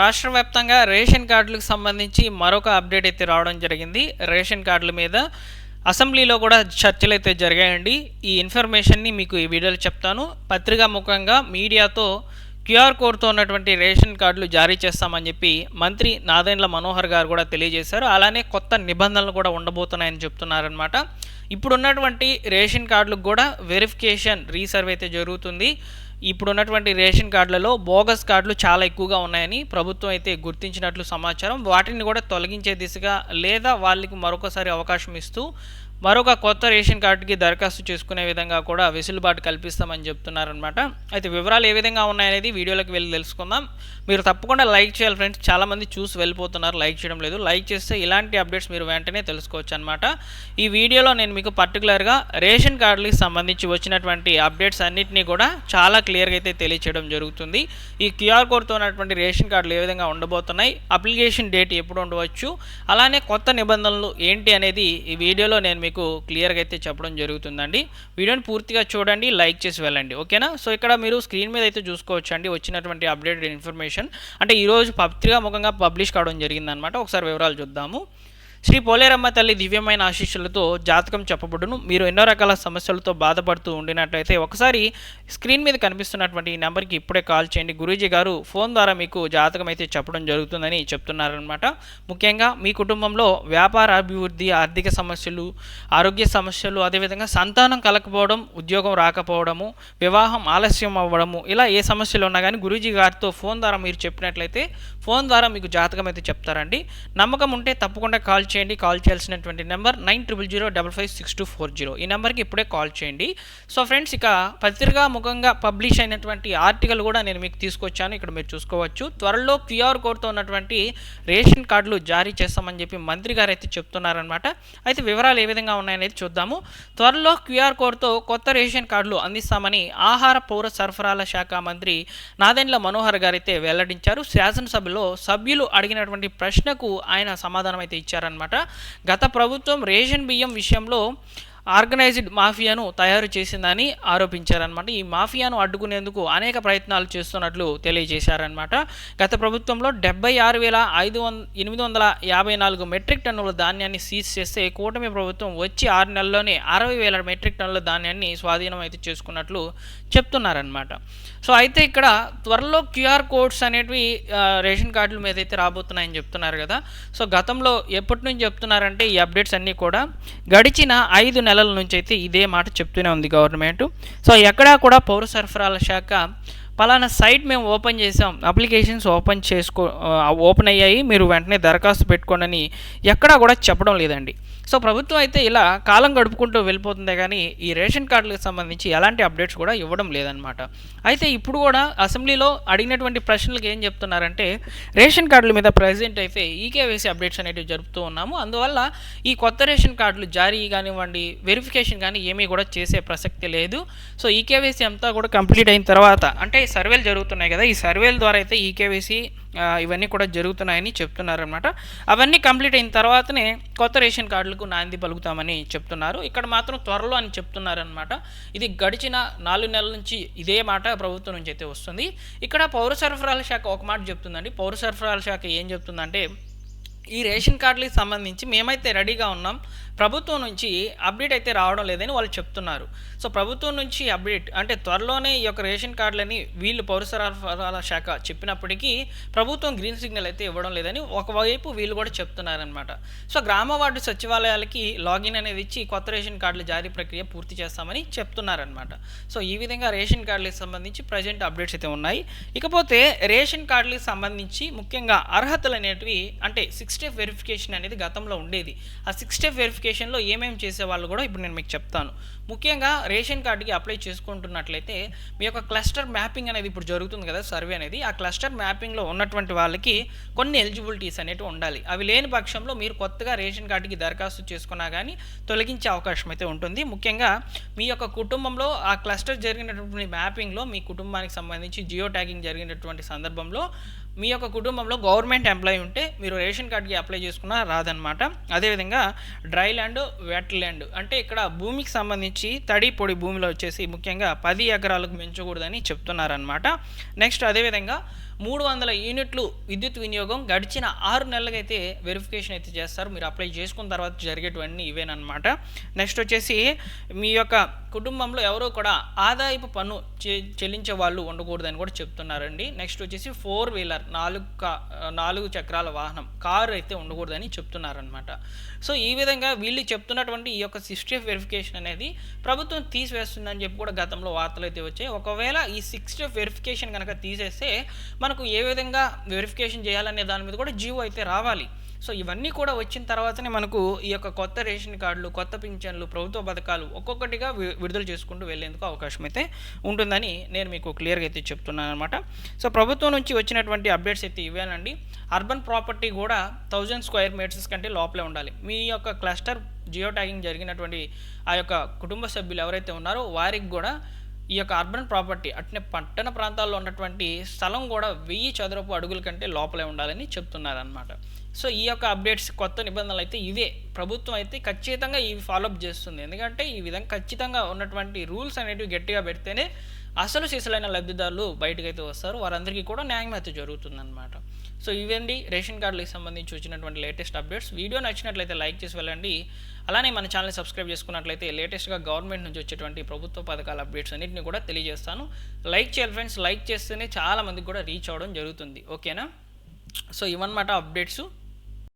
రాష్ట్ర వ్యాప్తంగా రేషన్ కార్డులకు సంబంధించి మరొక అప్డేట్ అయితే రావడం జరిగింది. రేషన్ కార్డుల మీద అసెంబ్లీలో కూడా చర్చలు అయితే జరిగాయండి. ఈ ఇన్ఫర్మేషన్ని మీకు ఈ వీడియోలో చెప్తాను. పత్రికా ముఖంగా మీడియాతో క్యూఆర్ కోడ్తో ఉన్నటువంటి రేషన్ కార్డులు జారీ చేస్తామని చెప్పి మంత్రి నాదెండ్ల మనోహర్ గారు కూడా తెలియజేశారు. అలానే కొత్త నిబంధనలు కూడా ఉండబోతున్నాయని చెప్తున్నారనమాట ఇప్పుడున్నటువంటి రేషన్ కార్డులకు కూడా వెరిఫికేషన్ రీసర్వ్ అయితే జరుగుతుంది. ఇప్పుడున్నటువంటి రేషన్ కార్డులలో బోగస్ కార్డులు చాలా ఎక్కువగా ఉన్నాయని ప్రభుత్వం అయితే గుర్తించినట్లు సమాచారం. వాటిని కూడా తొలగించే దిశగా లేదా వాళ్ళకి మరొకసారి అవకాశం ఇస్తూ మరొక కొత్త రేషన్ కార్డుకి దరఖాస్తు చేసుకునే విధంగా కూడా వెసులుబాటు కల్పిస్తామని చెప్తున్నారనమాట అయితే వివరాలు ఏ విధంగా ఉన్నాయనేది వీడియోలోకి వెళ్ళి తెలుసుకుందాం. మీరు తప్పకుండా లైక్ చేయాలి ఫ్రెండ్స్. చాలామంది చూసి వెళ్ళిపోతున్నారు లైక్ చేయడం లేదు. లైక్ చేస్తే ఇలాంటి అప్డేట్స్ మీరు వెంటనే తెలుసుకోవచ్చు అనమాట ఈ వీడియోలో నేను మీకు పర్టికులర్గా రేషన్ కార్డులకి సంబంధించి వచ్చినటువంటి అప్డేట్స్ అన్నింటినీ కూడా చాలా క్లియర్గా అయితే తెలియచేయడం జరుగుతుంది. ఈ క్యూఆర్ కోడ్తో ఉన్నటువంటి రేషన్ కార్డులు ఏ విధంగా ఉండబోతున్నాయి అప్లికేషన్ డేట్ ఎప్పుడు ఉండవచ్చు అలానే కొత్త నిబంధనలు ఏంటి అనేది ఈ వీడియోలో నేను మీకు క్లియర్గా అయితే చెప్పడం జరుగుతుందండి. వీడియోని పూర్తిగా చూడండి లైక్ చేసి వెళ్ళండి. ఓకేనా? సో ఇక్కడ మీరు స్క్రీన్ మీద అయితే చూసుకోవచ్చు అండి వచ్చినటువంటి అప్డేటెడ్ ఇన్ఫర్మేషన్. అంటే ఈరోజు పత్రికా ముఖంగా పబ్లిష్ కావడం జరిగిందనమాట ఒకసారి వివరాలు చూద్దాము. శ్రీ పోలేరమ్మ తల్లి దివ్యమైన ఆశీస్సులతో జాతకం చెప్పబడును. మీరు ఎన్నో రకాల సమస్యలతో బాధపడుతూ ఉండినట్లయితే ఒకసారి స్క్రీన్ మీద కనిపిస్తున్నటువంటి ఈ నెంబర్కి ఇప్పుడే కాల్ చేయండి. గురూజీ గారు ఫోన్ ద్వారా మీకు జాతకం అయితే చెప్పడం జరుగుతుందని చెప్తున్నారనమాట ముఖ్యంగా మీ కుటుంబంలో వ్యాపార అభివృద్ధి ఆర్థిక సమస్యలు ఆరోగ్య సమస్యలు అదేవిధంగా సంతానం కలకపోవడం ఉద్యోగం రాకపోవడము వివాహం ఆలస్యం అవ్వడము ఇలా ఏ సమస్యలు ఉన్నా కానీ గురూజీ గారితో ఫోన్ ద్వారా మీరు చెప్పినట్లయితే ఫోన్ ద్వారా మీకు జాతకం అయితే చెప్తారండి. నమ్మకం ఉంటే తప్పకుండా కాల్ చేయండి. కాల్ చేయాల్సినటువంటి number nine triple zero double five six two four zero. ఈ నెంబర్కి ఇప్పుడే కాల్ చేయండి. సో ఫ్రెండ్స్ ఇక పత్రికా ముఖంగా పబ్లిష్ అయినటువంటి ఆర్టికల్ కూడా నేను మీకు తీసుకొచ్చాను. ఇక్కడ మీరు చూసుకోవచ్చు. త్వరలో క్యూఆర్ కోడ్తో ఉన్నటువంటి రేషన్ కార్డులు జారీ చేస్తామని చెప్పి మంత్రి గారు అయితే చెప్తున్నారనమాట అయితే వివరాలు ఏ విధంగా ఉన్నాయనేది చూద్దాము. త్వరలో క్యూఆర్ కోడ్తో కొత్త రేషన్ కార్డులు అందిస్తామని ఆహార పౌర సరఫరాల శాఖ మంత్రి నాదెండ్ల మనోహర్ గారు అయితే వెల్లడించారు. శాసనసభలో సభ్యులు అడిగినటువంటి ప్రశ్నకు ఆయన సమాధానం అయితే ఇచ్చారనమాట గత ప్రభుత్వం రేషన్ బియ్యం విషయంలో ఆర్గనైజ్డ్ మాఫియాను తయారు చేసిందని ఆరోపించారనమాట ఈ మాఫియాను అడ్డుకునేందుకు అనేక ప్రయత్నాలు చేస్తున్నట్లు తెలియజేశారనమాట గత ప్రభుత్వంలో డెబ్బై ఆరు వేల ఐదు వంద ఎనిమిది వందల యాభై నాలుగు మెట్రిక్ టన్నుల ధాన్యాన్ని సీజ్ చేస్తే కూటమి ప్రభుత్వం వచ్చి ఆరు నెలల్లోనే అరవై వేల మెట్రిక్ టన్నుల ధాన్యాన్ని స్వాధీనం అయితే చేసుకున్నట్లు చెప్తున్నారనమాట సో అయితే ఇక్కడ త్వరలో క్యూఆర్ కోడ్స్ అనేటివి రేషన్ కార్డుల మీద అయితే రాబోతున్నాయని చెప్తున్నారు కదా. సో గతంలో ఎప్పటి నుంచి చెప్తున్నారంటే ఈ అప్డేట్స్ అన్నీ కూడా గడిచిన ఐదు నెలల నుంచి అయితే ఇదే మాట చెప్తూనే ఉంది గవర్నమెంట్. సో ఎక్కడా కూడా పౌర సరఫరాల శాఖ పలానా సైట్ మేము ఓపెన్ చేసాం. అప్లికేషన్స్ ఓపెన్ చేసుకో ఓపెన్ అయ్యాయి. మీరు వెంటనే దరఖాస్తు పెట్టుకోండి అని ఎక్కడా కూడా చెప్పడం లేదండి. సో ప్రభుత్వం అయితే ఇలా కాలం గడుపుకుంటూ వెళ్ళిపోతుందే కానీ ఈ రేషన్ కార్డులకు సంబంధించి ఎలాంటి అప్డేట్స్ కూడా ఇవ్వడం లేదనమాట అయితే ఇప్పుడు కూడా అసెంబ్లీలో అడిగినటువంటి ప్రశ్నలకు ఏం చెప్తున్నారంటే రేషన్ కార్డుల మీద ప్రజెంట్ అయితే ఈకేవైసీ అప్డేట్స్ అనేటివి జరుపుతూ ఉన్నాము. అందువల్ల ఈ కొత్త రేషన్ కార్డులు జారీ కానివ్వండి వెరిఫికేషన్ కానీ ఏమీ కూడా చేసే ప్రసక్తి లేదు. సో ఈకేవైసీ అంతా కూడా కంప్లీట్ అయిన తర్వాత అంటే సర్వేలు జరుగుతున్నాయి కదా ఈ సర్వేల ద్వారా అయితే ఈకేవైసీ ఇవన్నీ కూడా జరుగుతున్నాయని చెప్తున్నారనమాట అవన్నీ కంప్లీట్ అయిన తర్వాతనే కొత్త రేషన్ కార్డులకు నాంది పలుకుతామని చెప్తున్నారు. ఇక్కడ మాత్రం త్వరలో అని చెప్తున్నారనమాట ఇది గడిచిన నాలుగు నెలల నుంచి ఇదే మాట ప్రభుత్వం నుంచి అయితే వస్తుంది. ఇక్కడ పౌర సరఫరాల శాఖ ఒక మాట చెప్తుందండి. పౌర సరఫరాల శాఖ ఏం చెప్తుందంటే ఈ రేషన్ కార్డులకు సంబంధించి మేమైతే రెడీగా ఉన్నాం. ప్రభుత్వం నుంచి అప్డేట్ అయితే రావడం లేదని వాళ్ళు చెప్తున్నారు. సో ప్రభుత్వం నుంచి అప్డేట్ అంటే త్వరలోనే ఈ యొక్క రేషన్ కార్డులని వీళ్ళు పౌర సరఫరాల శాఖ చెప్పినప్పటికీ ప్రభుత్వం గ్రీన్ సిగ్నల్ అయితే ఇవ్వడం లేదని ఒకవైపు వీళ్ళు కూడా చెప్తున్నారనమాట సో గ్రామ వార్డు సచివాలయాలకి లాగిన్ అనేది ఇచ్చి కొత్త రేషన్ కార్డుల జారీ ప్రక్రియ పూర్తి చేస్తామని చెప్తున్నారనమాట సో ఈ విధంగా రేషన్ కార్డులకు సంబంధించి ప్రజెంట్ అప్డేట్స్ అయితే ఉన్నాయి. ఇకపోతే రేషన్ కార్డులకు సంబంధించి ముఖ్యంగా అర్హతలు అనేటివి అంటే సిక్స్ స్టెప్ వెరిఫికేషన్ అనేది గతంలో ఉండేది. ఆ సిక్స్ స్టెప్ వెరిఫికేషన్లో ఏమేమి చేసేవాళ్ళు కూడా ఇప్పుడు నేను మీకు చెప్తాను. ముఖ్యంగా రేషన్ కార్డుకి అప్లై చేసుకుంటున్నట్లయితే మీ యొక్క క్లస్టర్ మ్యాపింగ్ అనేది ఇప్పుడు జరుగుతుంది కదా సర్వే అనేది. ఆ క్లస్టర్ మ్యాపింగ్లో ఉన్నటువంటి వాళ్ళకి కొన్ని ఎలిజిబిలిటీస్ అనేవి ఉండాలి. అవి లేని పక్షంలో మీరు కొత్తగా రేషన్ కార్డుకి దరఖాస్తు చేసుకున్నా కానీ తొలగించే అవకాశం అయితే ఉంటుంది. ముఖ్యంగా మీ యొక్క కుటుంబంలో ఆ క్లస్టర్ జరిగినటువంటి మ్యాపింగ్లో మీ కుటుంబానికి సంబంధించి జియో ట్యాగింగ్ జరిగినటువంటి సందర్భంలో మీ యొక్క కుటుంబంలో గవర్నమెంట్ ఎంప్లాయీ ఉంటే మీరు రేషన్ కార్డ్కి అప్లై చేసుకున్నా రాదనమాట అదేవిధంగా డ్రై ల్యాండ్ వెట్ ల్యాండ్ అంటే ఇక్కడ భూమికి సంబంధించి తడి పొడి భూమిలో వచ్చేసి ముఖ్యంగా పది ఎకరాలకు పెంచకూడదని చెప్తున్నారనమాట నెక్స్ట్ అదేవిధంగా మూడు వందల యూనిట్లు విద్యుత్ వినియోగం గడిచిన ఆరు నెలలకైతే వెరిఫికేషన్ అయితే చేస్తారు. మీరు అప్లై చేసుకున్న తర్వాత జరిగేటువన్నీ ఇవేనమాట నెక్స్ట్ వచ్చేసి మీ యొక్క కుటుంబంలో ఎవరో కూడా ఆదాయపు పన్ను చె- చెల్లించే వాళ్ళు ఉండకూడదని కూడా చెప్తున్నారండి. నెక్స్ట్ వచ్చేసి ఫోర్ వీలర్ నాలుగు నాలుగు చక్రాల వాహనం కారు అయితే ఉండకూడదని చెప్తున్నారనమాట సో ఈ విధంగా వీళ్ళు చెప్తున్నటువంటి ఈ యొక్క సిక్స్టీ ఆఫ్ వెరిఫికేషన్ అనేది ప్రభుత్వం తీసివేస్తుందని చెప్పి కూడా గతంలో వార్తలు అయితే వచ్చాయి. ఒకవేళ ఈ సిక్స్టీ ఆఫ్ వెరిఫికేషన్ కనుక తీసేస్తే మనకు ఏ విధంగా వెరిఫికేషన్ చేయాలనే దాని మీద కూడా జీవో అయితే రావాలి. సో ఇవన్నీ కూడా వచ్చిన తర్వాతనే మనకు ఈ యొక్క కొత్త రేషన్ కార్డులు కొత్త పింఛన్లు ప్రభుత్వ పథకాలు ఒక్కొక్కటిగా వి- విడుదల చేసుకుంటూ వెళ్ళేందుకు అవకాశం అయితే ఉంటుందని నేను మీకు క్లియర్గా అయితే చెప్తున్నాను అనమాట సో ప్రభుత్వం నుంచి వచ్చినటువంటి అప్డేట్స్ అయితే ఇవేనండి అర్బన్ ప్రాపర్టీ కూడా థౌజండ్ స్క్వేర్ మీటర్స్ కంటే లోపలే ఉండాలి. మీ యొక్క క్లస్టర్ జియో ట్యాగింగ్ జరిగినటువంటి ఆ యొక్క కుటుంబ సభ్యులు ఎవరైతే ఉన్నారో వారికి కూడా ఈ యొక్క అర్బన్ ప్రాపర్టీ అట్నే పట్టణ ప్రాంతాల్లో ఉన్నటువంటి స్థలం కూడా వెయ్యి చదరపు అడుగుల కంటే లోపలే ఉండాలని చెప్తున్నారనమాట సో ఈ యొక్క అప్డేట్స్ కొత్త నిబంధనలు అయితే ఇవే. ప్రభుత్వం అయితే ఖచ్చితంగా ఇవి ఫాలోఅప్ చేస్తుంది. ఎందుకంటే ఈ విధంగా ఖచ్చితంగా ఉన్నటువంటి రూల్స్ అనేటివి గట్టిగా పెడితేనే అసలు సిసలైన లబ్ధిదారులు బయటకు అయితే వస్తారు. వారందరికీ కూడా న్యాయం అయితే జరుగుతుందన్నమాట. సో ఇవండి రేషన్ కార్డులకు సంబంధించి వచ్చినటువంటి లేటెస్ట్ అప్డేట్స్. వీడియో నచ్చినట్లయితే లైక్ చేసి వెళ్ళండి. అలానే మన ఛానల్ సబ్స్క్రైబ్ చేసుకున్నట్లయితే లేటెస్ట్గా గవర్నమెంట్ నుంచి వచ్చేటువంటి ప్రభుత్వ పథకాల అప్డేట్స్ అన్నింటిని కూడా తెలియజేస్తాను. లైక్ చేయాలి ఫ్రెండ్స్ లైక్ చేస్తేనే చాలా మందికి కూడా రీచ్ అవ్వడం జరుగుతుంది. ఓకేనా? సో ఇవన్నమాట అప్డేట్స్.